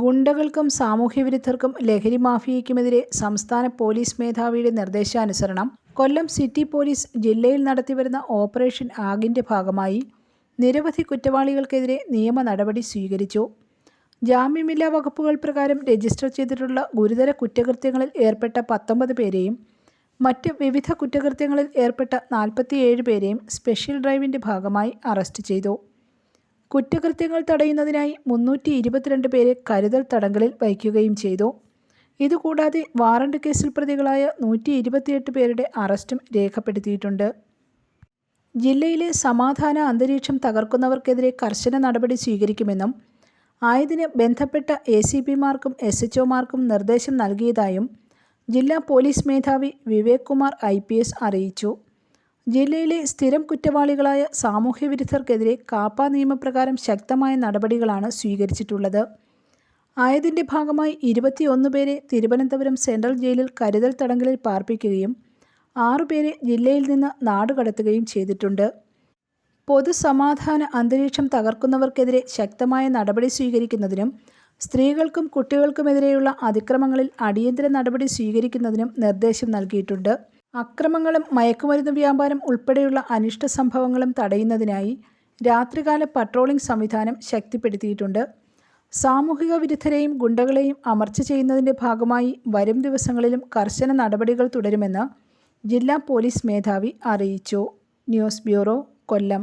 ഗുണ്ടകൾക്കും സാമൂഹ്യവിരുദ്ധർക്കും ലഹരി മാഫിയയ്ക്കുമെതിരെ സംസ്ഥാന പോലീസ് മേധാവിയുടെ നിർദ്ദേശാനുസരണം കൊല്ലം സിറ്റി പോലീസ് ജില്ലയിൽ നടത്തിവരുന്ന ഓപ്പറേഷൻ ആഗിന്റെ ഭാഗമായി നിരവധി കുറ്റവാളികൾക്കെതിരെ നിയമ നടപടി സ്വീകരിച്ചു. ജാമ്യമില്ലാ വകുപ്പുകൾ പ്രകാരം രജിസ്റ്റർ ചെയ്തിട്ടുള്ള ഗുരുതര കുറ്റകൃത്യങ്ങളിൽ ഏർപ്പെട്ട പത്തൊമ്പത് പേരെയും മറ്റ് വിവിധ കുറ്റകൃത്യങ്ങളിൽ ഏർപ്പെട്ട നാൽപ്പത്തിയേഴ് പേരെയും സ്പെഷ്യൽ ഡ്രൈവിന്റെ ഭാഗമായി അറസ്റ്റ് ചെയ്തു. കുറ്റകൃത്യങ്ങൾ തടയുന്നതിനായി മുന്നൂറ്റി ഇരുപത്തിരണ്ട് പേരെ കരുതൽ തടങ്കലിൽ വയ്ക്കുകയും ചെയ്തു. ഇതുകൂടാതെ വാറണ്ട് കേസിൽ പ്രതികളായ നൂറ്റി ഇരുപത്തിയെട്ട് പേരുടെ അറസ്റ്റും രേഖപ്പെടുത്തിയിട്ടുണ്ട്. ജില്ലയിലെ സമാധാന അന്തരീക്ഷം തകർക്കുന്നവർക്കെതിരെ കർശന നടപടി സ്വീകരിക്കുമെന്നും ആയതിന് ബന്ധപ്പെട്ട എ സി പിമാർക്കും എസ് എച്ച് ഒമാർക്കും നിർദ്ദേശം നൽകിയതായും ജില്ലാ പോലീസ് മേധാവി വിവേക് കുമാർ ഐ അറിയിച്ചു. ജില്ലയിലെ സ്ഥിരം കുറ്റവാളികളായ സാമൂഹ്യവിരുദ്ധർക്കെതിരെ കാപ്പ നിയമപ്രകാരം ശക്തമായ നടപടികളാണ് സ്വീകരിച്ചിട്ടുള്ളത്. ആയതിന്റെ ഭാഗമായി ഇരുപത്തിയൊന്ന് പേരെ തിരുവനന്തപുരം സെൻട്രൽ ജയിലിൽ കരുതൽ തടങ്കലിൽ പാർപ്പിക്കുകയും ആറുപേരെ ജില്ലയിൽ നിന്ന് നാടുകടത്തുകയും ചെയ്തിട്ടുണ്ട്. പൊതുസമാധാന അന്തരീക്ഷം തകർക്കുന്നവർക്കെതിരെ ശക്തമായ നടപടി സ്വീകരിക്കുന്നതിനും സ്ത്രീകൾക്കും കുട്ടികൾക്കുമെതിരെയുള്ള അതിക്രമങ്ങളിൽ അടിയന്തര നടപടി സ്വീകരിക്കുന്നതിനും നിർദ്ദേശം നൽകിയിട്ടുണ്ട്. അക്രമങ്ങളും മയക്കുമരുന്ന് വ്യാപാരം ഉൾപ്പെടെയുള്ള അനിഷ്ട സംഭവങ്ങളും തടയുന്നതിനായി രാത്രികാല പട്രോളിംഗ് സംവിധാനം ശക്തിപ്പെടുത്തിയിട്ടുണ്ട്. സാമൂഹിക വിരുദ്ധരെയും ഗുണ്ടകളെയും അമർച്ച ചെയ്യുന്നതിന്റെ ഭാഗമായി വരും ദിവസങ്ങളിലും കർശന നടപടികൾ തുടരുമെന്ന് ജില്ലാ പോലീസ് മേധാവി അറിയിച്ചു. News bureau Kollam.